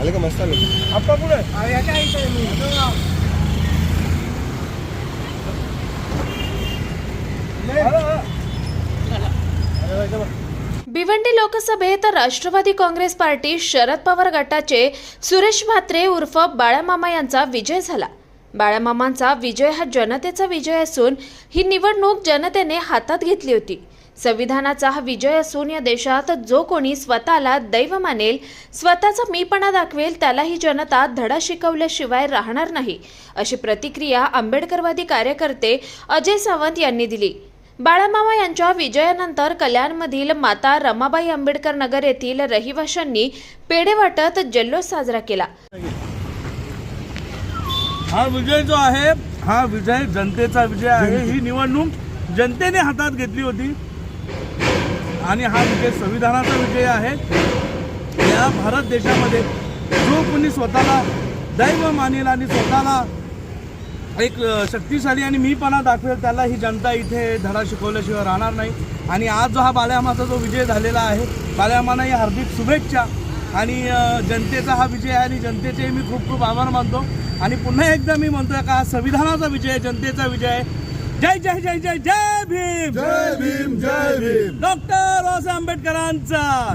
आले का मस्त आले? आप्पा कुठे भिवंडी लोकसभेत राष्ट्रवादी काँग्रेस पार्टी शरद पवार गटाचे सुरेश म्हात्रे उर्फ बाळामामा यांचा विजय झाला. बाळामामांचा विजय हा जनतेचा विजय असून ही निवडणूक जनतेने हातात घेतली होती. संविधानाचा हा विजय असून या देशात जो कोणी स्वतःला दैव मानेल स्वतःचा मीपणा दाखवेल त्याला ही जनता धडा शिकवल्याशिवाय राहणार नाही अशी प्रतिक्रिया आंबेडकरवादी कार्यकर्ते अजय सावंत यांनी दिली. बाळामामा यांच्या विजयानंतर कल्याणमधील माता रमाबाई आंबेडकर नगर येथील रहिवाशांनी पेढे वाटत जल्लोष साजरा केला. हा विजय जो आहे हा विजय जनतेचा विजय आहे. ही निवडणूक जनतेने हातात घेतली होती. आणि हा विजय संविधानाचा विजय आहे. या भारत देशामध्ये जो कोणी स्वतःला दैव मानेल आणि स्वतःला एक शक्तिशाली आणि मीपणा दाखवेल त्याला ही जनता इथे धडा शिकवल्याशिवाय राहणार नाही. आणि आज जो हा बाल्यामाचा जो विजय झालेला आहे बाल्यामाना ही हार्दिक शुभेच्छा. आणि जनतेचा हा विजय आहे आणि जनतेचे मी खूप खूप आभार मानतो. आणि पुन्हा एकदा मी म्हणतोय का हा संविधानाचा विजय आहे जनतेचा विजय आहे. जय जय जय जय जय भीम! जय भीम जय भीम! डॉक्टर बाबासाहेब आंबेडकरांचा!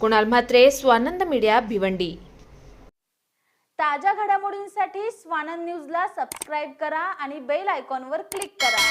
कुणाल म्हात्रे स्वानंद मीडिया भिवंडी. ताज्या घडामोडींसाठी स्वानंद न्यूजला सबस्क्राईब करा आणि बेल आयकॉनवर क्लिक करा.